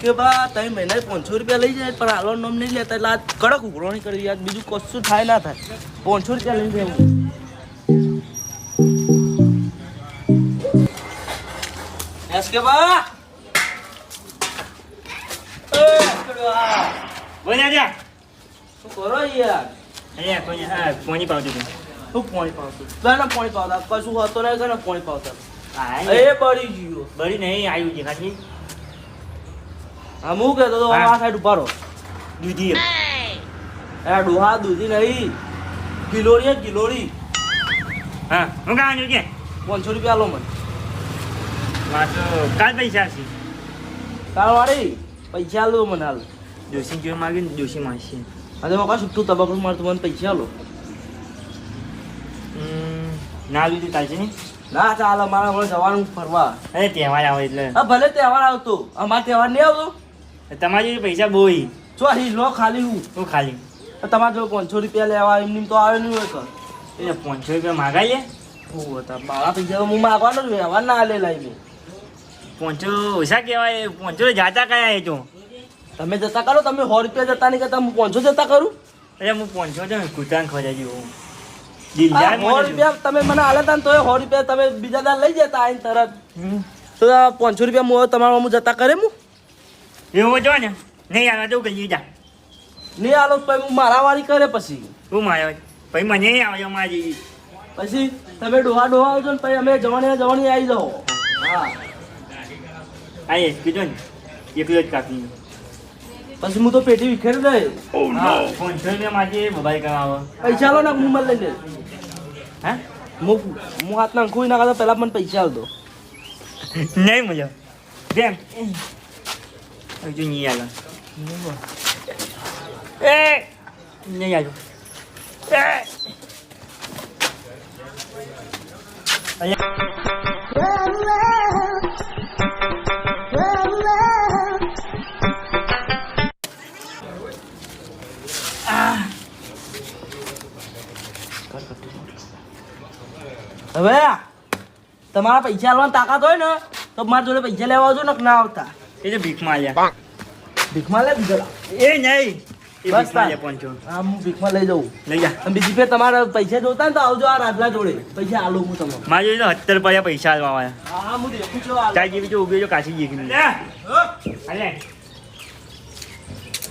SK બા ત્રણ મહિને પાંચસો રૂપિયા લઈ જાય પણ હાલો નોમ નહીં લેતા એટલે આ કડક ઉઘરાણી કરી યાર બીજું કશું થાય ના થાય. પાંચસો રૂપિયા લઈ જાય એસકે બા એ એસકે બા બોલ આજા શું કરો યાર અહીંયા કોઈ હા પોણી પાવતું તું શું પોણી પાવતું? ના પોણી પાવતા. કશું હોતો નહીં કે પાણી પાવતા એ. બળી ગયો. બળી નહીં આવ્યું છે ખાલી હા હું કહેતો તો હા. આ સાઈડ ઊભા રહો દૂધી એ. ડોહા દૂધી નહીં. ગિલોરી હે, ગિલોરી. હા હું કાં કે? પાંચસો રૂપિયા લો મને. મારો કાલ પૈસા છે કાલ વાળી? પૈસા લો મને હાલ. જોશી જો માગ્યું ને માસી માગશે આજે મોકા છૂટું તબાકુ મારતું મને પૈસા લો ના લીધું ચાલશે ને? ના ચાલે મારા હવે જવાનું ફરવા. અરે તહેવાર આવે એટલે. હા ભલે તહેવાર આવતો. અમારે તહેવાર નહીં આવતો. તમારી જોડે પૈસા બહુ અહીં લો ખાલી હું. હું ખાલી. તમારે જો પાંચસો રૂપિયા લેવા એમની તો આવે નહીં હોય એટલે પાંચસો રૂપિયા માગાઈ લે. હું હતા મારા પૈસા હું માગવાનો છું વ્યવહાર ના લે લાવી પાંચસો ઓછા કહેવાય પાંચસો જાતા કયા એ તો. તમે જતા કરો તમે સો રૂપિયા જતા નહીં કરતા હું પાંચસો જતા કરું. અરે હું પાંચસો છે કૂતરાને ખવડાવી જેવું સો રૂપિયા તમે મને આલે તા તો સો રૂપિયા તમે બીજા દાડ લઈ જતા આવીને તરત. તો પાંચસો રૂપિયા તમારા હું જતા કરે હું એવું જો ને નહીં આવે તો કહીએ જા નહીં આલો પછી હું મારા વાળી કરે પછી. હું માર્યો પછી મને નહીં આવે મારી પછી તમે ડોહા ડોહા આવજો ને પછી અમે જવાની જવાની આવી જાઓ. હા. આ એ કીધું ને. એકલો જ કાકી પછી હું તો પેટી વિખેરી દે હા છે ને મારી મોબાઈલ કરાવો પૈસા લો ને હું મને લઈ લે હા હું હું હાથ નાખું ના કરતા પહેલા મને પૈસા આવતો નહીં મજા કેમ હજુ નહીં rồi ê નહીં આવ્યો એ ê હવે તમારા પૈસા આલવાની તાકાત હોય ને તો મારા જોડે પૈસા લેવા આવજો ને ના આવતા એ તો ભીખમાં આવ્યા ભીખમાં લે બીજો એ નહીં. બસ હા હું ભીખમાં લઈ જવું લઈ જા. બીજી ફેર તમારે પૈસા જોતા ને તો આવજો આ રાજલા જોડે. પૈસા આલું હું તમને. મારી જોઈએ તો સત્તર રૂપિયા પૈસા આવવા આવ્યા. હા હું દેખું છું આ. ચાર જેવી જો ઊભી જો કાશી જેવી અલે.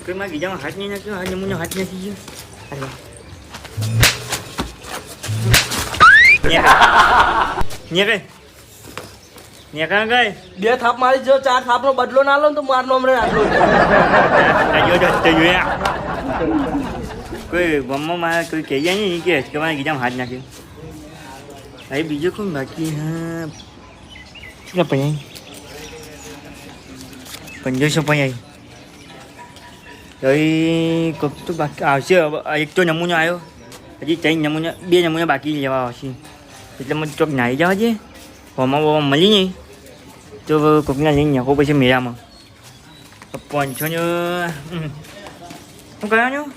કોઈ મારા ગીજામાં હાથ નહીં નાખ્યો? આ નમૂનો હાથ નાખી ગયો. અરે નીકળ નીકળ ગઈ બે થાપ મારી જો ચાર થાપ નો બદલો ના લો ને તો મારનો હમણાં આટલો. કોઈ ગમમાં મારે કોઈ કહી જાય નહીં કે કે મારા ગીજામાં હાથ નાખ્યો અહીં બીજું કોણ બાકી હા પૈયા પંદરસો પૈયા તો કોક તો બાકી આવશે. હવે એક તો નમૂનો આવ્યો. હજી ત્રણ નમૂના બે નમૂના બાકી લેવા આવશે. એટલે મને ચોક નાહી જવા છે હોમાં બોમાં મળી નહીં તો કોકના લઈને નાખો પછી મેળામાં પાંચસો ને શું કરવાનું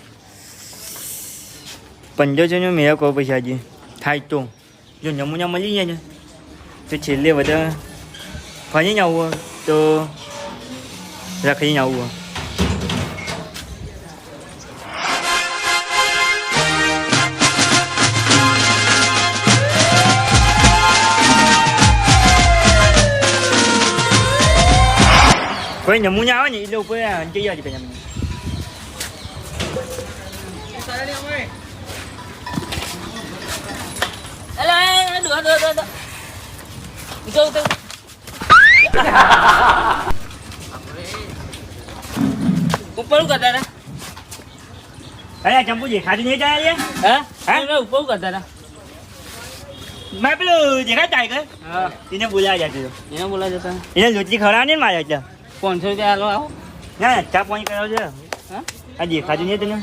પંદર નો મેળા કહો પછી આજે થાય તો જો નમૂના મળી જાય ને તો છેલ્લે બધા ફરીને આવવું તો રખડીને આવવું કોઈ નમૂના આવે ને એટલે ઉપર જઈ આવજે પછી. ઉપર કરતા હતા અરે ચંપુજી દેખાતું નહીં જાય હા હા? ઉપર કરતા હતા મેં પેલું દેખાય ટાઈગર એને બોલાવ્યા જતો એને બોલા જતા એને લોચી ખવડાવવાની ને મારે એટલે પાંચસો રૂપિયા આલો આવો. ના ચા પાણી કરાવજો હા? આ દેખાતું નહીં તને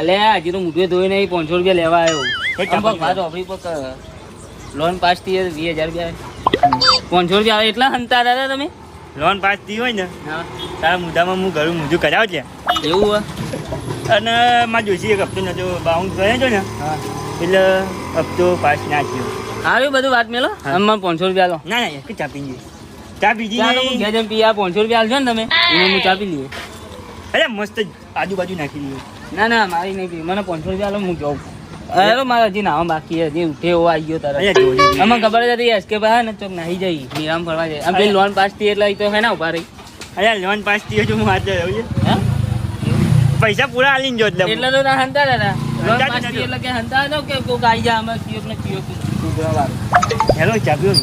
અલે હજી તો મુઠે ધોઈ નહીં પાંચસો રૂપિયા લેવા આવ્યો. લોન પાસ થઈ વીસ હજાર રૂપિયા પાંચસો રૂપિયા આવે એટલા હંતા હતા તમે? લોન પાસ થઈ હોય ને તારા મુદ્દામાં હું ઘરું મૂંઝું કરાવજે એવું હોય? અને મારા જોશી એક હપ્તો નતો બાઉન્સ કર્યો છે ને હા. એટલે હપ્તો પાસ ના થયો. હારું બધું વાત મેલો. આમાં પાંચસો રૂપિયા લો ના ના ચાપી પી ચા બીજી નહીં. ઘેર જઈને પી પાંચસો રૂપિયા આલજો ને તમે. એને હું ચા પી લઈએ. અરે મસ્ત આજુબાજુ નાખી દઈએ ના ના મારી નહીં પી મને પાંચસો રૂપિયા આલો હું જાઉં. અરે મારે હજી નાવા બાકી હજી ઉઠે એવો આવી ગયો તારે. ખબર જ હતી એસકે ભાઈ ને ચોક નાહી જઈ. નિરામ ફરવા જાય આમ પેલી લોન પાસથી એટલે તો હે ને ઊભા રહી. અરે લોન પાસથી હજુ હું આજે રહ્યું પૈસા પૂરા આલીને જો એટલે. એટલે તો ના હંતા. દાદા લોન પાસ જ. એટલે કે હંતા નો કે કોક આવી જાય અમે ચિયોક ને ચિયોક હેલો ચા પીવો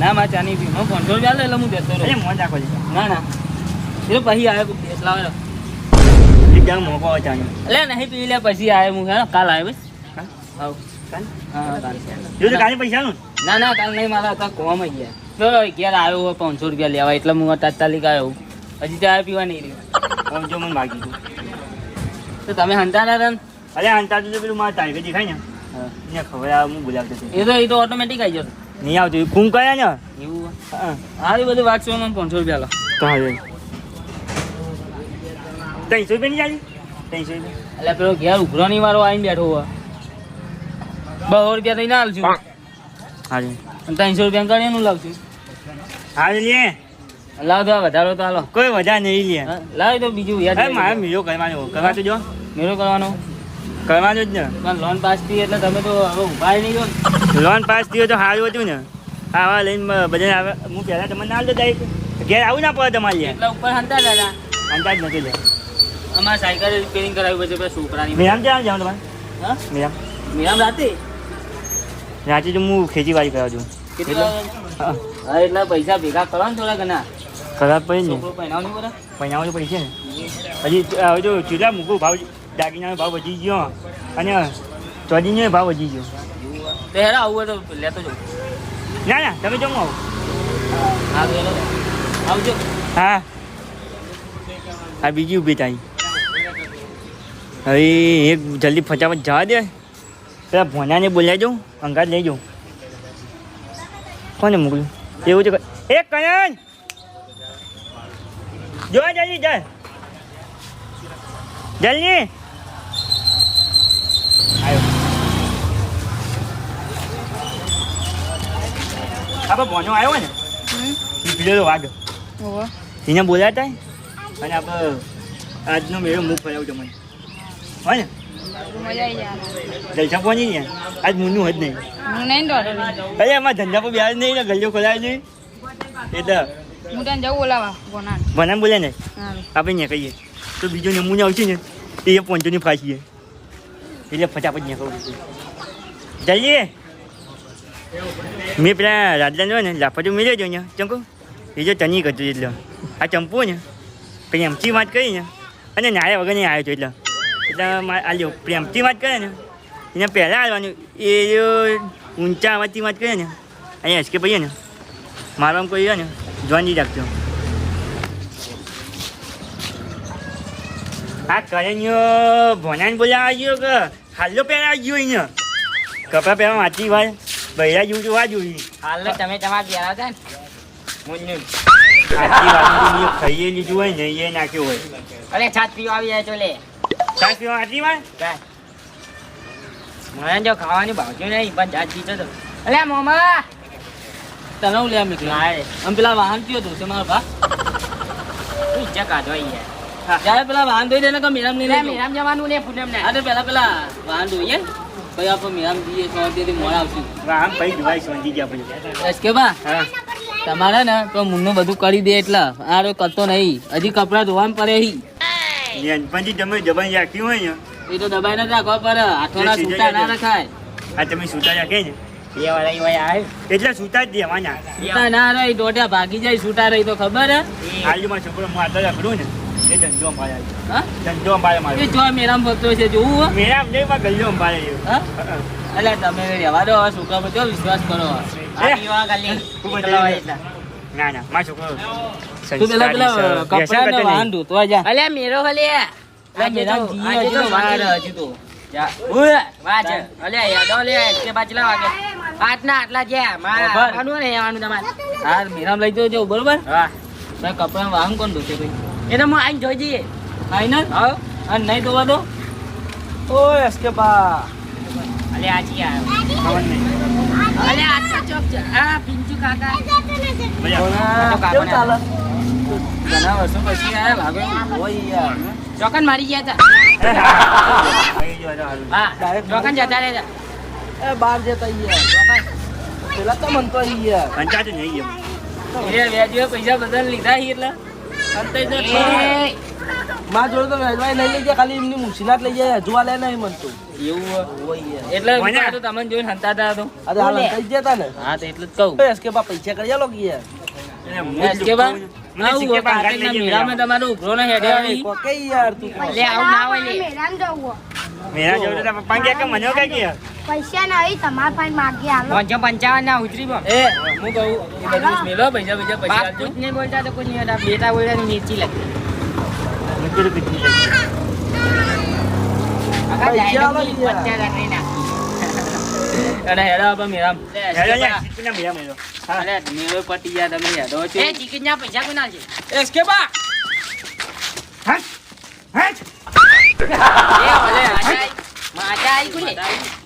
ને? માં ચાની પી. હું પાંચસો રૂપિયા લે એટલે હું દેતો અરે રહું મોં નાખો ના ના. એટલે પછી આવે કોઈ દેશ લાવે. એક મોકો આવે ચાનો? એટલે નહીં પી લે પછી આવે હું હે કાલ આવે બસ. હા? કાલ? પૈસા નું? ના ના કાલ નહીં મારા હતા કોમ ગયા. તો ઘેર આવ્યો હોય પાંચસો રૂપિયા લેવા એટલે હું તાત્કાલિક આવ્યો હજી ચા પીવા નહીં રહ્યો જો મને માગી તો તમે હંતા ના રન અરે હંતા તો પેલું મારા ટાઈગર દેખાય ને. ખબર આવે હું બોલાવતો એ તો એ તો ઓટોમેટિક આવી જતો નહીં આવતું. ફોન કર્યા ને? એવું એ બધું વાત મને પાંચસો રૂપિયા લો. તો હવે ત્રણસો રૂપિયા નહીં ચાલી? ત્રણસો રૂપિયા. એટલે પેલો ઘેર ઉઘરાણી વાળો આવીને બેઠો હોય. બસો રૂપિયા થઈને હાલશું હા. અને ત્રણસો રૂપિયા કરીને એનું લાવશું. હા લે. લાવ તો વધારો તો હાલો કોઈ વધારે નહીં લે. લાવ તો બીજું યાદ મારે મીરો કરવાનો કરવા તો જો. મેળો કરવાનો. કરવાનો જ ને. પણ લોન પાસ થઈ એટલે તમે તો હવે ઊભા નહીં રહ્યો લોન પાસ થયો તો સારું હતું ને. આવા લઈને બધા આવે. હું પહેલાં તમને ના આવતો જાય ઘેર આવું ના પડે તમારે એટલે ઉપર હંતા દાદા. જ નથી લે. અમારે સાયકલ રિપેરિંગ કરાવી પડશે પેલા છોકરાની. મેરામ ક્યાં જાઉં તમારે? હા? મેરામ. મેરામ રાતે? રાતે તો હું ખેતીવાડી કરવા છું? હા હા પૈસા ભેગા કરો ને થોડા ઘણા ખરાબ પડી ને. નહીં બધા પૈણાવો તો ને. હજી હવે જો ચૂલા મૂકું ભાવ દાગીનાનો ભાવ વધી ગયો અને ચોજીનો ભાવ વધી ગયો. તો હેરા આવું હોય તો લેતો જવું ના ના તમે જમો આવો. આવજો. હા. હા બીજી ઊભી થાય. હવે એક જલ્દી ફટાફટ જવા દે. પેલા ભોનાને બોલાવી જાઉં અંગાત લઈ જાઉં કોને મોકલ્યું એવું છે એ કયન જો જલ્દી જલ જલ્દી. આપણે ભોનો આવ્યો ને એ પીળેલો વાઘ એને બોલાતા અને આપણે આજનો મેળો મુખ ફરાવજો મને. હોય ને? જલસા પહોંચી આજ મુન્નું જ નહીં. અરે એમાં ધંધા પર બ્યાજ નહીં ને ખોલાય નહીં. એટલે હું તને જવું બોલાવા બોલે ને? આપણે ને કહીએ. તો બીજો નમૂનો આવશે ને એ પહોંચોની ફાંસીએ. એટલે ફટાફટ ને કહું જઈએ? મેં પેલા રાજલાને હોય ને લાફાટું મેળ્યો જો ને ચંકુ એ જો તની કરતું એટલે આ ચંપુ ને પ્રેમથી વાત કરી ને અને નાયા વગર નહીં આવ્યો હતો એટલે એટલે આ લ્યો પ્રેમથી વાત કરે ને એને પહેલાં આવવાનું એ ઊંચા અવાજથી વાત કરે ને અહીંયા એસકે ભાઈએ ને મારો કોઈ ને જોવાની રાખજો આ કરેન્યો ભોનાને બોલાવા ગયો કે હાલો પહેલા ગયો અહીંયા કપડાં પહેરવા વાંચી વાર બૈરા જેવું જોવા જોઈએ હાલ તમે તમારા ઘેર હતા ને. ખાઈએ લીધું હોય ને એ નાખ્યું હોય. અરે છાત પીવા આવી જાય તો લે. સાસ પીવા આટલી વાર મને જો ખાવાની ભાવતું નહીં પણ છાત પીતો તો. અરે મોમા. તને હું લે નીકળ્યો આમ પેલા વાહન કયો તો? મારો ભા? ઈચ્છા કાઢો જ્યારે પેલા વાહન ધોઈ દે ને કે મીરામ નહીં મેરામ જવાનું ને પૂનમ ને હા તો પેલા પેલા વાહન ધોઈએ. પછી આપણે મીરામ જઈએ સો મોડા આવશું. આમ પછી દિવાળી સમજી ગયા પછી એસકે બા તમારે ને તો મુન્નું બધું કરી દે એટલે. આ કરતો નહીં. હજી કપડા ધોવાનું પડે હી. નાનપણથી તમે દબાઈ રાખ્યું હોય ને એ તો દબાઈ ન રાખવા પર હાથોના સૂતા ના રખાય. આ તમે સૂતા રાખે ને. એટલે સૂતા જ દેવાના. છૂટા ના રહી દોઢિયા ભાગી જાય છૂટા રહી તો ખબર હે? હાલમાં છોકરો હું આટલા રાખડું ને. એ ધંધો અંબાળે હા? ધંધો અંબાળે એ જો મેરામ ભક્તો છે જોવું હો? નહીં માં ગલ્લો અંબાળે એટલે તમે રહેવા દો છોકરા પર જો વિશ્વાસ કરો એ, ખૂબ ના ના મારો છોકરો તું પેલા પેલા કપડા ને વાહન નહીં. જા. અલે મેરો હલે એટલે મેરામ જીએ તો વાર હજી તો. જા. ઉએ. વાજ અલે યાદો લે કે બાજલા વાગે. આટલા આટલા જે મારા ખબર. ને આવવાનું તમારે. હા મેરામ લઈ જજો બરોબર? હા. કપડા વાહન કોણ ધોશે ભાઈ? એ તો હું આઈને જોઈ જઈએ. આઈને? હા. અને નહીં ધોવા દો. ઓ એસકે બા. અલે આજી આવ્યો ખબર નહીં. અલે આજ તો ચોક જા. આ પિંચુ કાકા. કેવું ચાલે? ઘણા વર્ષો પછી આયા ભાગો ઓય યાર ચોકન મારી ગયા હતા. હા ચોકન જતા રહેતા. એ બાર જતા યાર. પેલા તો મન તો યાર. પંચાયત નહીં એ વ્યાજે પૈસા બદલ લીધા હી એટલે. માં જોડે તો વેજવાય નહીં લઈ જાય ખાલી એમની મુસીનાત લઈ જાય હજુ આલે નહીં મન તો. એવું એટલે તો તમને જોઈને હંતાતા તો. અરે હાલ થઈ જતા ને. હા તો એટલે જ કહું. એસકે બા પૈસા કરી લો કે એસકે કે બા કાંકરીના ઉભરો ના હેડે આવી. યાર તું લે આવું ના હોય લે. મેદાન જવું મેરા જોડે તો પપ્પા કે મને કઈ ગયા પૈસા નહીં તમારા પાસે માગી આલો. ના ઉતરી બો એ હું કહું એ બધું મેલો પૈસા પૈસા પૈસા બાપ કુછ નહીં બોલતા તો કોઈ નહીં હતા બેટા બોલ્યા નીચી લગી પૈસા આલો યાર. અને હેડા આપા મેળામ હેલો યાર સિટીના મેરા મેરો હા. અરે મેળો પટી ગયા તમે હેડો છો. એ ટિકિટ ના પૈસા કોના છે? એસ કે બા. હટ એ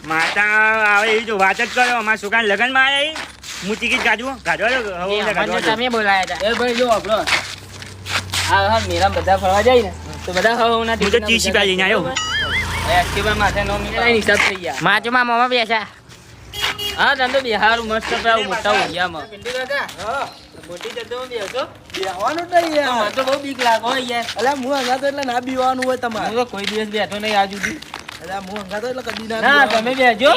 માતા આવે એવી તો વાત જ કરો અમારા સુકાન લગ્નમાં આવ્યા ઈ. હું ટિકિટ કાઢું કાઢવા એ. તમે બોલાયા હતા. એ ભાઈ જો આપણો. આ હા મેળામ બધા ફરવા જાય ને. તો બધા હવે હું આવ્યો. માથે નો મીટર હિસાબ થઈ ગયા. માજુમાં મોમાં બેસા. હા તો બિહાર મસ્ત પેલા મોટા ઉડિયામાં મોટી જતો બેસો બેહવાનું તો યાર. તો બહુ બીક લાગો યાર. અલ્યા હું હંગા તો એટલે ના બીવાનું હોય તમારે. હું તો કોઈ દિવસ બેઠો નહીં આજ સુધી. અલ્યા હું હંગા તો એટલે કદી ના ના તમે બેજો.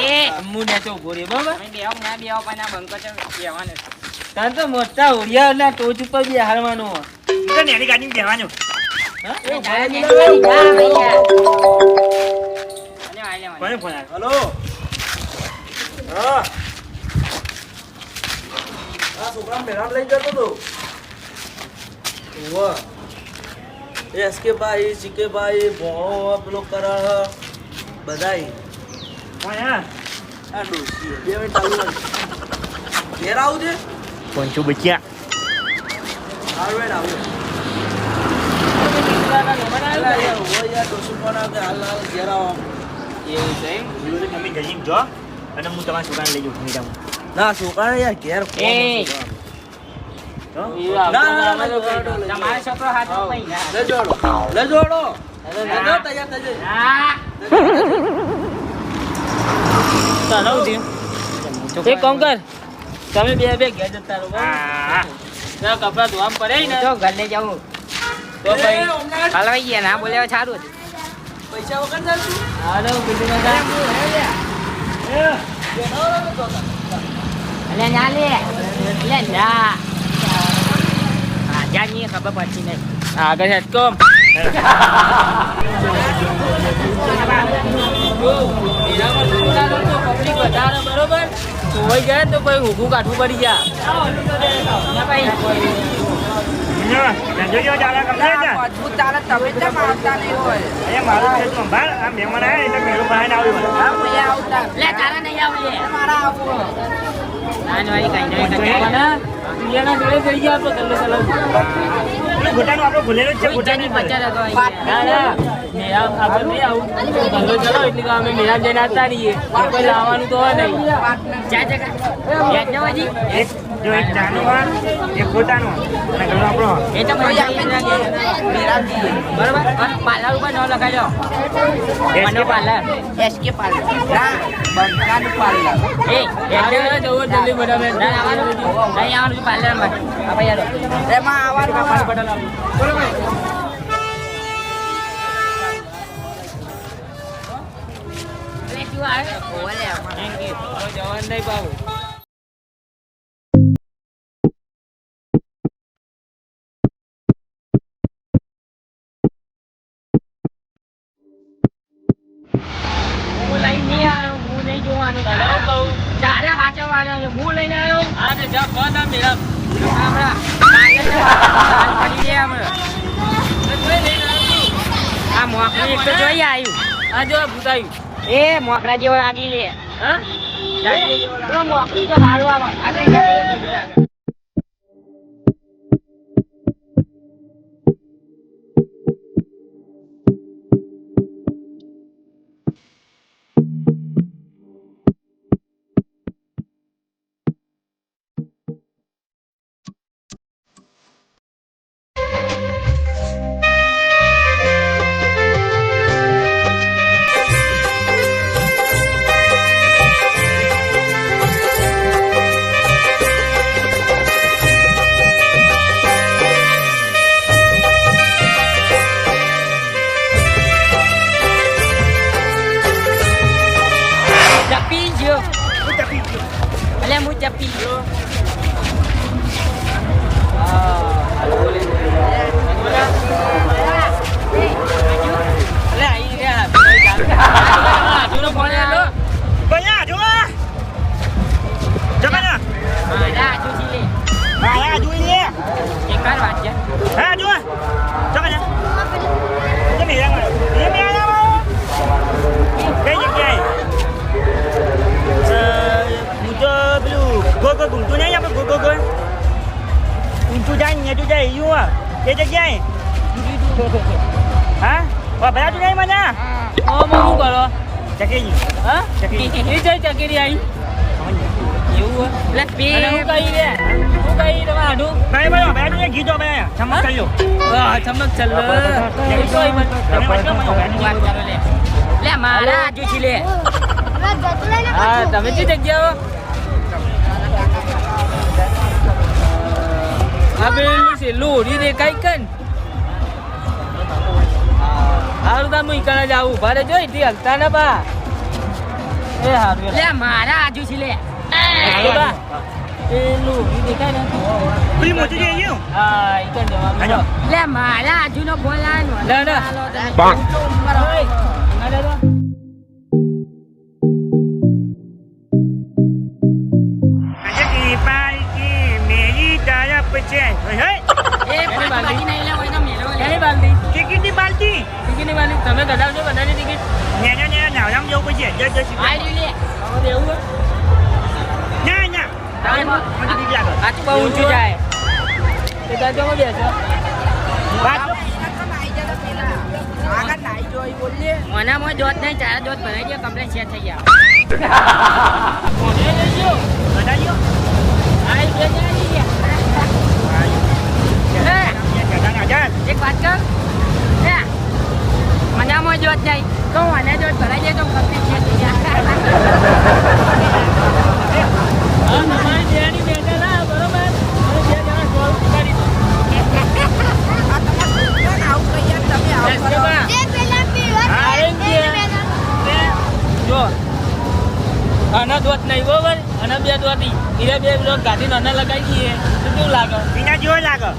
હું નેચો ઊભો રહ્યો બરાબર? બેહો ના બેહો પણ આ બંકો બેહવાનો છે. તને તો મોટા ઉડિયા ના ટોચ ઉપર બિહારવાનો તો નેની બેહવાનું. એ જા, ભૈયા. અને. ફોન આવ્યો હલો. હા. આ છોકરા લઈ જતો તો. ભાઈ જીકે ભાઈ ભોણો પેલો બધાય. ઘેર આવું છે? પંચો બચ્યા. હાલ હાલ ઘેર આવો. એવું છે જો. અને હું તમારા છોકરાને લઈ જાઉં યાર ઘેર આવતો ના, છોકરો. ચાલો ઉઠી. એક કામ કર તમે બે બે ઘેર જતા રહો કપડાં ધોવા પડે ને તો ઘર લઈ જાઉં તો ભાઈ હલવાઈ ગયા ના બોલ્યા સારું હતું પૈસા વગર ચાલતું હાલો બીજું અલે ના લે લે ના આજાની ખબર પડતી નહીં આગળ હેડકો પબ્લિક વધારે બરોબર હોય જાય તો કોઈ ઊભું કાઢવું પડી ના, ધંધો જેવો ચાલે ગમે છે? મજબૂત ચાલે તમે કેમ આવતા નહીં હોય અહીંયા મારું છે સંભાળ. આ મહેમાન આવ્યા એટલે મેળું બહાર આવ્યું મને. લે તારા નહીં આવું મારા આવું નાનવાળી કઈ નહીં કઈ પિયાના જોડે તો ગલ્લો ચલાવ પેલું ઘૂંટાનું આપણું ભૂલેલું જ છે ઉજાની ઘૂંટાની હતો ના ના મેરા આગળ નહીં આવું ગલ્લો ચલાવ એટલે અમે મેરા જઈને આવતા રહીએ કોઈ લાવવાનું તો હોય નહીં વજી એક જો એક ચાનું આ, એક પોતાનો. અને ઘણો આપણો. એ તો પૈસા બરોબર? પાર્લર ઉપર ન લગાડ્યો મને પાર્લર. SK parlour. ના બંકાનું પાર્લર. એ એટલે જવું જલ્દી બધા મેં ના આવવાનું નહીં આવવાનું પાર્લરમાં. આ ભાઈ એમાં આવવાનું જવાનું નહીં પાવું હું મોકરી એક તો જોઈ આવ્યું આ જો ભૂતાયું. એ મોકરા જેવો આગી લે. હા? મોકરી તો સારું આવે ચલ એવું કોઈ લે મારા આજુ છે લે હા તમે જગ્યા આ પેલું છે કન હારું તાર ઈકણે જાઉં ઊભા રહેજો એથી હલતા ના બા એ હારું લે મારા આજુ છે લે બા એ લોરી દેખાય ને પેલી મોટી જઈ ગયું હા ઈકણ જવાનું હાલો. લે મારા આજુ નો ફોન લાવ્યો ના, ના. ના, ના, ના. છે. બાકી લે હોય લે ક્યાંની બાલદી ટિકિટની બાલટી. ટિકિટની બાલદી તમે કઢાવજો બધાની ટિકિટ. નેના નેના જવું રૂપિયા. લાગે આ તો બહુ ઊંચું જાય તે દાદામાં બેસો વાત મનામાં દોત નહીં ચાર દોત ભરાઈ ગયા કમ્પ્લેટ શેર થઈ ગયા કોને લઈ ગયો બતાવ્યો આઈ બે જણા લઈ ગયા હે, જગા રાજા એક વાત કર હે, મનામાં દોત નહીં તો મને દોત ભરાઈ જાય તો કમ્પ્લેટ શેર થઈ ગયા હા તમારી બેની બેઠા ના બરોબર અને બે જણા સોલ્વ કરી દો બસ કે બા જે પેલા પીવા હા, એમ કે. બે જો આના દોત નહીં બરોબર અને બે દોતી ધીરે બે દોત ગાડી નાના લગાવી દઈએ તો કેવું લાગે વિના જેવો લાગે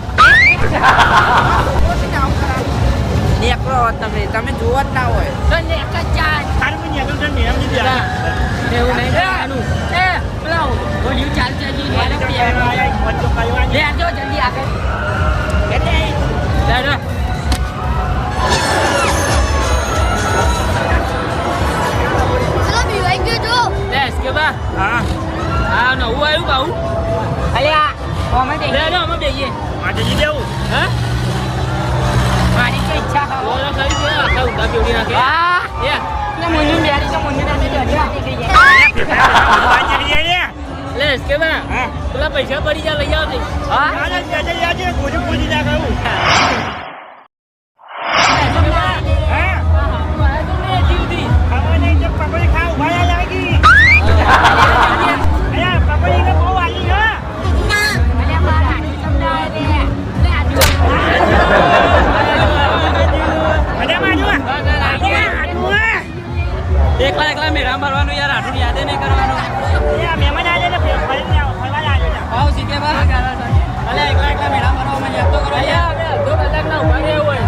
નેકરો તમે તમે જોવો જ ના હોય તો નેક જ જાય સારું મને આગળ છે નિયમ નથી ના, એવું નહીં કરવાનું. એ, પેલો ગોળીઓ ચાલશે હજી, લે, લે, લે, લે, જો જલ્દી આગળ એટલે લે. પેલો પૈસા પડી જાય લઈ આવજે હા આજે આજે આજે કોઈ કોઈ ના કહું મેળા મારવાનું યાર આટલું યાદ નહીં કરવાનું મહેમાન આજે ભાવ સીધે બા અલે એકલા એકલા મેળા મારવામાં યાદ તો કરો અમે અડધો કલાકના ઊભા રહ્યા હોય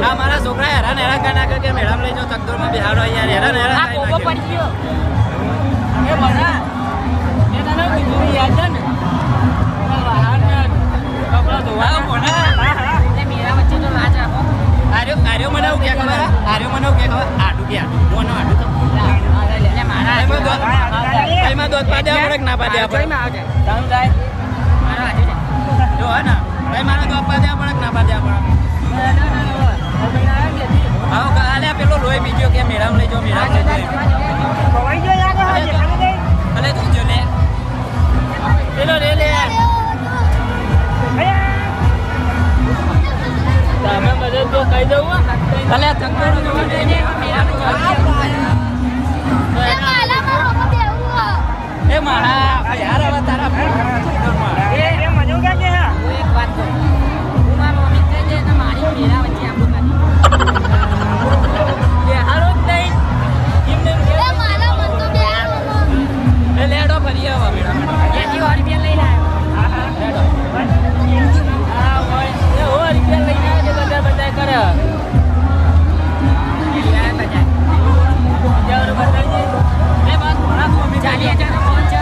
કે મારા છોકરા હેરાન હેરાન કરી નાખે કે મેડમ લઈ જાઓ તકદોરમાં બિહારો યાર હેરાન હેરાન. પડી ગયો એ બના એ તને કીધું યાદ છે ને કપડા ધોવા આર્યો આર્યો મને એવું કે ખબર? આર્યો મને એવું કે ખબર? આડું કે આડું. મોનો આડું તો. મારા એમાં દોત આપણે ના પડે મારો આજુ જો હે ને. ભાઈ મારા દોત પડે કે ના પડે આવો કાલે પેલો લોહી બીજો કે મેડમ લઈ જાઓ મેડમ લઈ જે અલે તું. જો લે. પેલો રે લે. તમે બધે તો કહી દઉં. અલે તકદોર જોવા મેરા એ યાર હવે તારા એ એ મજો કે છે હું એક વાત કહું હું મારા મમ્મી થઈ જાય તો મારી મેરા વચ્ચે આપણું નથી બે હારો જ નહીં એમને મન તો લેડો ફરી આવો મેડમ લઈને આવ્યો કોમી ચાલી ફોન છે